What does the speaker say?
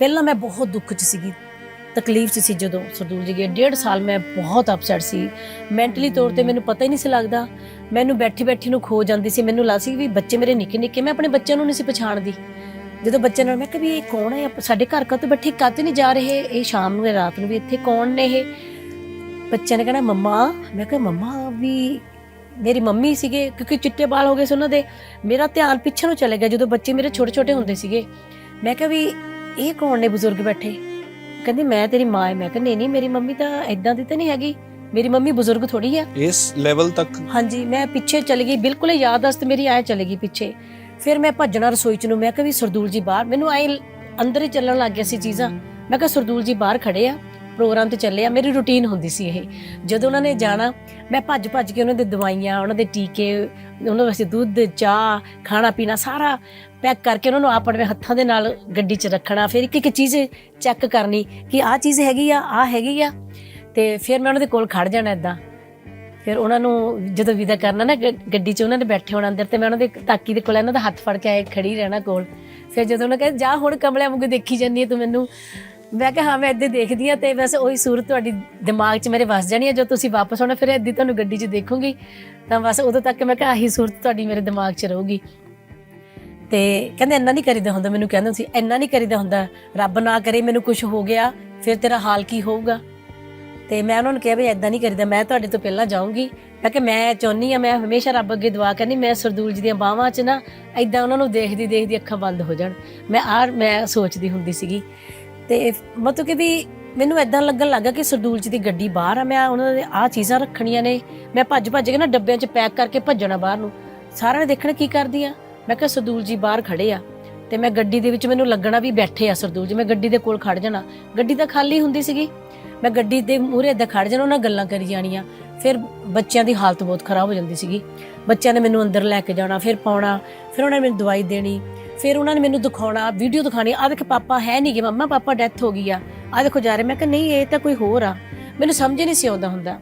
ਪਹਿਲਾਂ ਮੈਂ ਬਹੁਤ ਦੁੱਖ 'ਚ ਸੀਗੀ, ਤਕਲੀਫ 'ਚ ਸੀ ਜਦੋਂ ਸਰਦੂਲ ਜੀ ਗਏ। ਡੇਢ ਸਾਲ ਮੈਂ ਬਹੁਤ ਅਪਸੈਟ ਸੀ। ਮੈਂਟਲੀ ਤੌਰ ਤੇ ਮੈਨੂੰ ਪਤਾ ਹੀ ਨਹੀਂ ਸੀ ਲੱਗਦਾ। ਮੈਨੂੰ ਬੈਠੀ ਬੈਠੀ ਨੂੰ ਖੋ ਜਾਂਦੀ ਸੀ। ਮੈਨੂੰ ਲੱਗਦਾ ਸੀ ਵੀ ਬੱਚੇ ਮੇਰੇ ਨਿੱਕੇ ਨਿੱਕੇ ਮੈਂ ਆਪਣੇ ਬੱਚਿਆਂ ਨੂੰ ਨਹੀਂ ਸੀ ਪਛਾਣਦੀ। ਜਦੋਂ ਬੱਚੇ ਨਾਲ ਮੈਂ ਕਿਹਾ ਵੀ ਇਹ ਕੌਣ ਹੈ? ਸਾਡੇ ਘਰ ਕਾ ਤੋਂ ਬੈਠੇ ਕੱਤ ਨਹੀਂ ਜਾ ਰਹੇ? ਇਹ ਸ਼ਾਮ ਨੂੰ, ਇਹ ਰਾਤ ਨੂੰ ਵੀ ਇੱਥੇ ਕੌਣ ਨੇ ਇਹ? ਬੱਚਿਆਂ ਨੇ ਕਹਿਣਾ, ਮੰਮਾ। ਮੈਂ ਕਿਹਾ, ਮੰਮਾ ਵੀ ਮੇਰੀ ਮੰਮੀ ਸੀਗੇ, ਕਿਉਂਕਿ ਚਿੱਟੇ ਵਾਲ ਹੋ ਗਏ ਸੀ ਉਹਨਾਂ ਦੇ। ਮੇਰਾ ਧਿਆਨ ਪਿੱਛੇ ਨੂੰ ਚਲੇ ਗਿਆ ਜਦੋਂ ਬੱਚੇ ਮੇਰੇ ਛੋਟੇ ਛੋਟੇ ਹੁੰਦੇ ਸੀਗੇ। ਮੈਂ ਕਿਹਾ ਵੀ ਇਹ ਕੌਣ ਨੇ ਬਜ਼ੁਰਗ ਬੈਠੇ? ਕਹਿੰਦੀ ਮੈਂ ਤੇਰੀ ਮਾਂ ਹੈ ਮੈਂ ਕਿਹਾ ਨਹੀਂ ਨਹੀਂ ਮੇਰੀ ਮੰਮੀ ਤਾਂ ਐਦਾਂ ਦੀ ਤਾਂ ਨਹੀਂ ਹੈਗੀ। ਮੇਰੀ ਮੰਮੀ ਬਜ਼ੁਰਗ ਥੋੜੀ ਆ। ਇਸ ਲੈਵਲ ਤੱਕ? ਹਾਂਜੀ ਮੈਂ ਪਿੱਛੇ ਚਲੀ ਗਈ। ਬਿਲਕੁਲ ਹੀ ਯਾਦਦਾਸ਼ਤ ਮੇਰੀ ਐ ਚਲੀ ਗਈ ਪਿੱਛੇ। ਫਿਰ ਮੈਂ ਭੱਜਣਾ ਰਸੋਈ ਚ ਨੂੰ। ਮੈਂ ਕਿਹਾ ਵੀ ਸਰਦੂਲ ਜੀ ਬਾਹਰ। ਮੈਨੂੰ ਐ ਅੰਦਰ ਹੀ ਚੱਲਣ ਲੱਗ ਗਿਆ ਸੀ ਚੀਜ਼ਾਂ। ਮੈਂ ਕਿਹਾ ਸਰਦੂਲ ਜੀ ਬਾਹਰ ਖੜੇ ਆ। ਪ੍ਰੋਗਰਾਮ ਤੇ ਚੱਲੇ ਆ, ਮੇਰੀ ਰੁਟੀਨ ਹੁੰਦੀ ਸੀ ਇਹ। ਜਦੋਂ ਉਹਨਾਂ ਨੇ ਜਾਣਾ, ਮੈਂ ਭੱਜ ਭੱਜ ਕੇ ਉਹਨਾਂ ਦੇ ਦਵਾਈਆਂ, ਉਹਨਾਂ ਦੇ ਟੀਕੇ, ਉਹਨਾਂ ਵਾਸਤੇ ਦੁੱਧ, ਚਾਹ, ਖਾਣਾ ਪੀਣਾ ਸਾਰਾ ਪੈਕ ਕਰਕੇ ਉਹਨਾਂ ਨੂੰ ਆਪ ਆਪਣੇ ਹੱਥਾਂ ਦੇ ਨਾਲ ਗੱਡੀ 'ਚ ਰੱਖਣਾ, ਫਿਰ ਇੱਕ ਇੱਕ ਚੀਜ਼ ਚੈੱਕ ਕਰਨੀ ਕਿ ਆਹ ਚੀਜ਼ ਹੈਗੀ ਆ, ਆਹ ਹੈਗੀ ਆ। ਤੇ ਫਿਰ ਮੈਂ ਉਹਨਾਂ ਦੇ ਕੋਲ ਖੜ ਜਾਣਾ ਇਦਾਂ ਫਿਰ ਉਹਨਾਂ ਨੂੰ ਜਦੋਂ ਵਿਦਾ ਕਰਨਾ ਨਾ ਗੱਡੀ 'ਚ ਉਹਨਾਂ ਨੇ ਬੈਠੇ ਹੋਣਾ ਅੰਦਰ ਤੇ ਮੈਂ ਉਹਨਾਂ ਦੇ ਤਾਕੀ ਦੇ ਕੋਲ ਇਹਨਾਂ ਦਾ ਹੱਥ ਫੜ ਕੇ ਆਏ, ਖੜੀ ਰਹਿਣਾ ਕੋਲ। ਫਿਰ ਜਦੋਂ ਉਹਨਾਂ ਕਹਿੰਦੇ, ਜਾ ਹੁਣ ਕਮਲਿਆਂ ਵਾਂਗੂ ਦੇਖੀ ਜਾਂਦੀ ਹੈ ਤੂੰ ਮੈਨੂੰ। ਮੈਂ ਕਿਹਾ, ਹਾਂ, ਮੈਂ ਇੱਦਾਂ ਦੇਖਦੀ ਆ ਤੇ ਵੈਸੇ ਉਹੀ ਸੂਰਤ ਤੁਹਾਡੀ ਦਿਮਾਗ 'ਚ ਮੇਰੇ ਵਸ ਜਾਣੀ ਹੈ। ਜਦੋਂ ਤੁਸੀਂ ਵਾਪਸ ਆਉਣਾ, ਫਿਰ ਇੱਦਾਂ ਤੁਹਾਨੂੰ ਗੱਡੀ 'ਚ ਦੇਖੂੰਗੀ। ਤਾਂ ਬਸ ਉਦੋਂ ਤੱਕ ਮੈਂ ਕਿਹਾ, ਆਹੀ ਸੂਰਤ ਤੁਹਾਡੀ ਮੇਰੇ ਦਿਮਾਗ 'ਚ ਰਹੂਗੀ। ਤੇ ਕਹਿੰਦੇ, ਇੰਨਾ ਨਹੀਂ ਕਰੀਦਾ ਹੁੰਦਾ। ਮੈਨੂੰ ਕਹਿੰਦੇ ਸੀ, ਇੰਨਾ ਨਹੀਂ ਕਰੀਦਾ ਹੁੰਦਾ। ਰੱਬ ਨਾ ਕਰੇ ਮੈਨੂੰ ਕੁਝ ਹੋ ਗਿਆ, ਫਿਰ ਤੇਰਾ ਹਾਲ ਕੀ ਹੋਊਗਾ? ਤੇ ਮੈਂ ਉਹਨਾਂ ਨੂੰ ਕਿਹਾ ਵੀ ਐਦਾਂ ਨਹੀਂ ਕਰੀਦਾ, ਮੈਂ ਤੁਹਾਡੇ ਤੋਂ ਪਹਿਲਾਂ ਜਾਊਂਗੀ। ਮੈਂ ਕਿ ਮੈਂ ਚਾਹੁੰਨੀ ਆ ਮੈਂ ਹਮੇਸ਼ਾ ਰੱਬ ਅੱਗੇ ਦੁਆ ਕਰਨੀ, ਮੈਂ ਸਰਦੂਲ ਜੀ ਦੀਆਂ ਬਾਹਾਂ 'ਚ ਨਾ ਐਦਾਂ ਉਹਨਾਂ ਨੂੰ ਦੇਖਦੀ ਦੇਖਦੀ ਅੱਖਾਂ ਬੰਦ ਹੋ ਜਾਣ। ਮੈਂ ਆਹ, ਮੈਂ ਸੋਚਦੀ ਹੁੰਦੀ ਸੀਗੀ। ਤੇ ਮਤਲਬ ਕਿ ਵੀ ਮੈਨੂੰ ਐਦਾਂ ਲੱਗਣ ਲੱਗਾ ਕਿ ਸਰਦੂਲ ਜੀ ਦੀ ਗੱਡੀ ਬਾਹਰ ਆ, ਮੈਂ ਉਹਨਾਂ ਦੇ ਆਹ ਚੀਜ਼ਾਂ ਰੱਖਣੀਆਂ ਨੇ। ਮੈਂ ਭੱਜ ਭੱਜ ਕੇ ਨਾ ਡੱਬਿਆਂ 'ਚ ਪੈਕ ਕਰਕੇ ਭੱਜਣਾ ਬਾਹਰ ਨੂੰ। ਸਾਰਿਆਂ ਨੇ ਦੇਖਣਾ ਕੀ ਕਰਦੀ ਆ ਮੈਂ ਕਿਹਾ ਸਰਦੂਲ ਜੀ ਬਾਹਰ ਖੜੇ ਆ। ਤੇ ਮੈਂ ਗੱਡੀ ਦੇ ਵਿੱਚ ਮੈਨੂੰ ਲੱਗਣਾ ਵੀ ਬੈਠੇ ਆ ਸਰਦੂਲ ਜੀ। ਮੈਂ ਗੱਡੀ ਦੇ ਕੋਲ ਖੜ ਜਾਣਾ। ਗੱਡੀ ਤਾਂ ਖਾਲੀ ਹੁੰਦੀ ਸੀਗੀ। ਮੈਂ ਗੱਡੀ ਦੇ ਮੂਹਰੇ ਏਦਾਂ ਖੜ ਜਾਣਾ, ਉਹਨਾਂ ਨਾਲ ਗੱਲਾਂ ਕਰੀ ਜਾਣੀਆਂ। ਫਿਰ ਬੱਚਿਆਂ ਦੀ ਹਾਲਤ ਬਹੁਤ ਖਰਾਬ ਹੋ ਜਾਂਦੀ ਸੀਗੀ। ਬੱਚਿਆਂ ਨੇ ਮੈਨੂੰ ਅੰਦਰ ਲੈ ਕੇ ਜਾਣਾ, ਫਿਰ ਪਾਉਣਾ, ਫਿਰ ਉਹਨਾਂ ਨੇ ਮੈਨੂੰ ਦਵਾਈ ਦੇਣੀ। ਫਿਰ ਉਹਨਾਂ ਨੇ ਮੈਨੂੰ ਦਿਖਾਉਣਾ ਵੀਡੀਓ ਦਿਖਾਣੀ ਆ ਦੇਖ ਪਾਪਾ ਹੈ ਨਹੀਂ ਗੇ, ਮੰਮਾ ਪਾਪਾ ਡੈਥ ਹੋ ਗਈ ਆ। ਆ ਦੇਖੋ ਜਾ ਰਹੇ, ਮੈਂ ਕਿਹਾ ਨਹੀਂ, ਇਹ ਤਾਂ ਕੋਈ ਹੋਰ ਆ। ਮੈਨੂੰ ਸਮਝ ਹੀ ਨਹੀਂ ਸੀ ਆਉਂਦਾ ਹੁੰਦਾ।